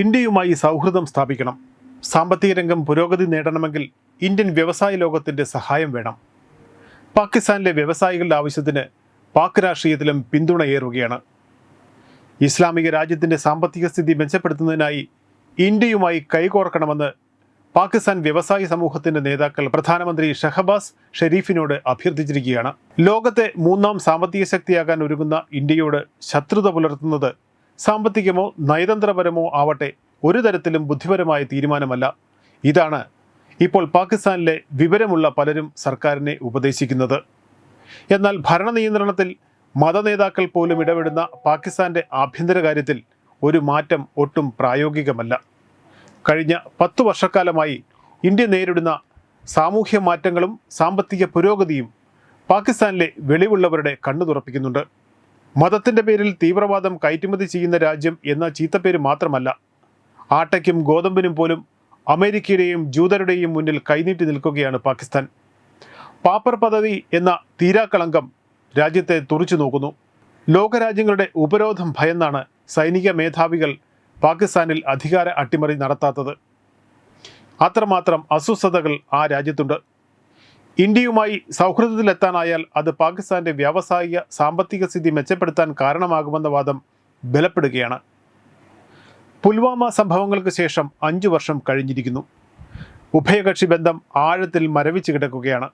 ഇന്ത്യയുമായി സൗഹൃദം സ്ഥാപിക്കണം. സാമ്പത്തിക രംഗം പുരോഗതി നേടണമെങ്കിൽ ഇന്ത്യൻ വ്യവസായ ലോകത്തിന്റെ സഹായം വേണം. പാകിസ്ഥാനിലെ വ്യവസായികളുടെ ആവശ്യത്തിന് പാക് രാഷ്ട്രീയത്തിലും പിന്തുണയേറുകയാണ് ഇസ്ലാമിക രാജ്യത്തിന്റെ സാമ്പത്തിക സ്ഥിതി മെച്ചപ്പെടുത്തുന്നതിനായി ഇന്ത്യയുമായി കൈകോർക്കണമെന്ന് പാകിസ്ഥാൻ വ്യവസായ സമൂഹത്തിന്റെ നേതാക്കൾ പ്രധാനമന്ത്രി ഷഹബാസ് ഷെരീഫിനോട് അഭ്യർത്ഥിച്ചിരിക്കുകയാണ്. ലോകത്തെ മൂന്നാം സാമ്പത്തിക ശക്തിയാകാൻ ഒരുങ്ങുന്ന ഇന്ത്യയോട് ശത്രുത പുലർത്തുന്നത് സാമ്പത്തികമോ നയതന്ത്രപരമോ ആവട്ടെ ഒരു തരത്തിലും ബുദ്ധിപരമായ തീരുമാനമല്ല. ഇതാണ് ഇപ്പോൾ പാകിസ്ഥാനിലെ വിവരമുള്ള പലരും സർക്കാരിനെ ഉപദേശിക്കുന്നത്. എന്നാൽ ഭരണ നിയന്ത്രണത്തിൽ മതനേതാക്കൾ പോലും ഇടപെടുന്ന പാകിസ്ഥാന്റെ ആഭ്യന്തര കാര്യത്തിൽ ഒരു മാറ്റം ഒട്ടും പ്രായോഗികമല്ല. കഴിഞ്ഞ പത്തു വർഷക്കാലമായി ഇന്ത്യ നേരിടുന്ന സാമൂഹ്യ മാറ്റങ്ങളും സാമ്പത്തിക പുരോഗതിയും പാകിസ്ഥാനിലെ വെളിവുള്ളവരുടെ കണ്ണു തുറപ്പിക്കുന്നുണ്ട് മതത്തിന്റെ പേരിൽ തീവ്രവാദം കയറ്റുമതി ചെയ്യുന്ന രാജ്യം എന്ന ചീത്തപ്പേര് മാത്രമല്ല ആട്ടയ്ക്കും ഗോതമ്പിനും പോലും അമേരിക്കയുടെയും ജൂതരുടെയും മുന്നിൽ കൈനീട്ടി നിൽക്കുകയാണ് പാകിസ്ഥാൻ. പാപ്പർ പദവി എന്ന തീരാക്കളങ്കം രാജ്യത്തെ തുറച്ചു നോക്കുന്നു. ലോകരാജ്യങ്ങളുടെ ഉപരോധം ഭയന്നാണ് സൈനിക മേധാവികൾ പാകിസ്ഥാനിൽ അധികാര അട്ടിമറി നടത്താത്തത്. അത്രമാത്രം അസ്വസ്ഥതകൾ ആ രാജ്യത്തുണ്ട്. ഇന്ത്യയുമായി സൗഹൃദത്തിലെത്താനായാൽ അത് പാകിസ്ഥാന്റെ വ്യാവസായിക സാമ്പത്തിക സ്ഥിതി മെച്ചപ്പെടുത്താൻ കാരണമാകുമെന്ന വാദം ബലപ്പെടുകയാണ്. പുൽവാമ സംഭവങ്ങൾക്ക് ശേഷം അഞ്ചു വർഷം കഴിഞ്ഞിരിക്കുന്നു. ഉഭയകക്ഷി ബന്ധം ആഴത്തിൽ മരവിച്ചു കിടക്കുകയാണ്.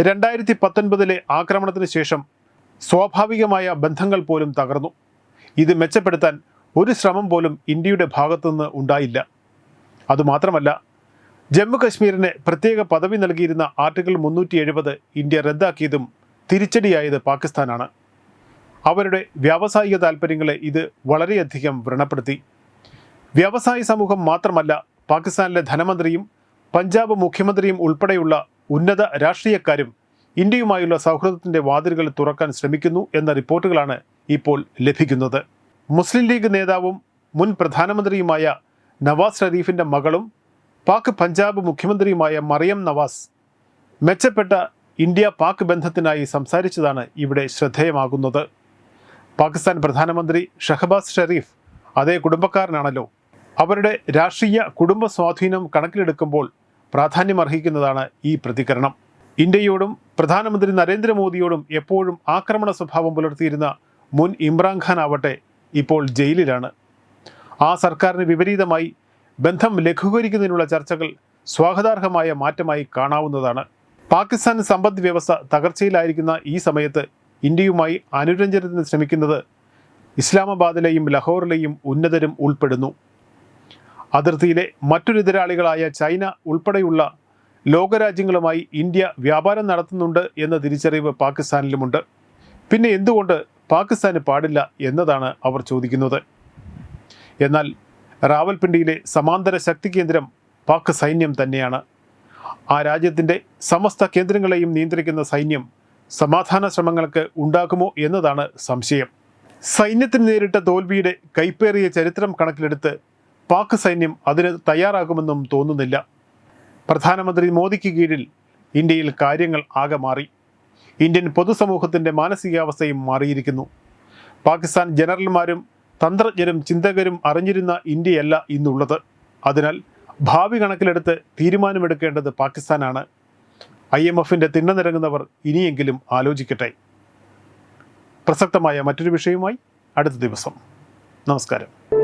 രണ്ടായിരത്തി പത്തൊൻപതിലെ ആക്രമണത്തിന് ശേഷം സ്വാഭാവികമായ ബന്ധങ്ങൾ പോലും തകർന്നു. ഇത് മെച്ചപ്പെടുത്താൻ ഒരു ശ്രമം പോലും ഇന്ത്യയുടെ ഭാഗത്തുനിന്ന് ഉണ്ടായില്ല. അതുമാത്രമല്ല ജമ്മു കശ്മീരിന് പ്രത്യേക പദവി നൽകിയിരുന്ന ആർട്ടിക്കിൾ മുന്നൂറ്റി എഴുപത് ഇന്ത്യ റദ്ദാക്കിയതും തിരിച്ചടിയായത് പാകിസ്ഥാനാണ്. അവരുടെ വ്യാവസായിക താൽപ്പര്യങ്ങളെ ഇത് വളരെയധികം വ്രണപ്പെടുത്തി. വ്യവസായ സമൂഹം മാത്രമല്ല പാകിസ്ഥാനിലെ ധനമന്ത്രിയും പഞ്ചാബ് മുഖ്യമന്ത്രിയും ഉൾപ്പെടെയുള്ള ഉന്നത രാഷ്ട്രീയക്കാരും ഇന്ത്യയുമായുള്ള സൗഹൃദത്തിന്റെ വാതിലുകൾ തുറക്കാൻ ശ്രമിക്കുന്നു എന്ന റിപ്പോർട്ടുകളാണ് ഇപ്പോൾ ലഭിക്കുന്നത്. മുസ്ലിം ലീഗ് നേതാവും മുൻ പ്രധാനമന്ത്രിയുമായ നവാസ് ഷരീഫിന്റെ മകളും പാക് പഞ്ചാബ് മുഖ്യമന്ത്രിയുമായ മറിയം നവാസ് മെച്ചപ്പെട്ട ഇന്ത്യ പാക് ബന്ധത്തിനായി സംസാരിച്ചതാണ് ഇവിടെ ശ്രദ്ധേയമാകുന്നത്. പാകിസ്ഥാൻ പ്രധാനമന്ത്രി ഷഹബാസ് ഷെരീഫ് അതേ കുടുംബക്കാരനാണല്ലോ. അവരുടെ രാഷ്ട്രീയ കുടുംബ സ്വാധീനം കണക്കിലെടുക്കുമ്പോൾ പ്രാധാന്യമർഹിക്കുന്നതാണ് ഈ പ്രതികരണം. ഇന്ത്യയോടും പ്രധാനമന്ത്രി നരേന്ദ്രമോദിയോടും എപ്പോഴും ആക്രമണ സ്വഭാവം പുലർത്തിയിരുന്ന മുൻ ഇമ്രാൻഖാൻ ആവട്ടെ ഇപ്പോൾ ജയിലിലാണ്. ആ സർക്കാരിന് വിപരീതമായി ബന്ധം ലഘൂകരിക്കുന്നതിനുള്ള ചർച്ചകൾ സ്വാഗതാർഹമായ മാറ്റമായി കാണാവുന്നതാണ്. പാകിസ്ഥാൻ സമ്പദ് വ്യവസ്ഥ തകർച്ചയിലായിരിക്കുന്ന ഈ സമയത്ത് ഇന്ത്യയുമായി അനുരഞ്ജനത്തിന് ശ്രമിക്കുന്നത് ഇസ്ലാമാബാദിലെയും ലഹോറിലെയും ഉന്നതരും ഉൾപ്പെടുന്നു. അതിർത്തിയിലെ മറ്റൊരു എതിരാളികളായ ചൈന ഉൾപ്പെടെയുള്ള ലോകരാജ്യങ്ങളുമായി ഇന്ത്യ വ്യാപാരം നടത്തുന്നുണ്ട് എന്ന തിരിച്ചറിവ് പാകിസ്ഥാനിലുമുണ്ട്. പിന്നെ എന്തുകൊണ്ട് പാകിസ്ഥാന് പാടില്ല എന്നതാണ് അവർ ചോദിക്കുന്നത്. എന്നാൽ റാവൽപിണ്ടിയിലെ സമാന്തര ശക്തി കേന്ദ്രം പാക് സൈന്യം തന്നെയാണ്. ആ രാജ്യത്തിന്റെ സമസ്ത കേന്ദ്രങ്ങളെയും നിയന്ത്രിക്കുന്ന സൈന്യം സമാധാന ശ്രമങ്ങൾക്ക് ഉണ്ടാകുമോ എന്നതാണ് സംശയം. സൈന്യത്തിന് നേരിട്ട തോൽവിയുടെ കൈപ്പേറിയ ചരിത്രം കണക്കിലെടുത്ത് പാക് സൈന്യം അതിന് തയ്യാറാകുമെന്നും തോന്നുന്നില്ല. പ്രധാനമന്ത്രി മോദിക്ക് കീഴിൽ ഇന്ത്യയിൽ കാര്യങ്ങൾ ആകെ മാറി. ഇന്ത്യൻ പൊതുസമൂഹത്തിന്റെ മാനസികാവസ്ഥയും മാറിയിരിക്കുന്നു. പാകിസ്ഥാൻ ജനറൽമാരും തന്ത്രജ്ഞരും ചിന്തകരും അറിഞ്ഞിരുന്ന ഇന്ത്യയല്ല ഇന്നുള്ളത്. അതിനാൽ ഭാവി കണക്കിലെടുത്ത് തീരുമാനമെടുക്കേണ്ടത് പാകിസ്ഥാനാണ്. ഐ എം എഫിന്റെ തിണ്ണനിരങ്ങുന്നവർ ഇനിയെങ്കിലും ആലോചിക്കട്ടെ. പ്രസക്തമായ മറ്റൊരു വിഷയവുമായി അടുത്ത ദിവസം. നമസ്കാരം.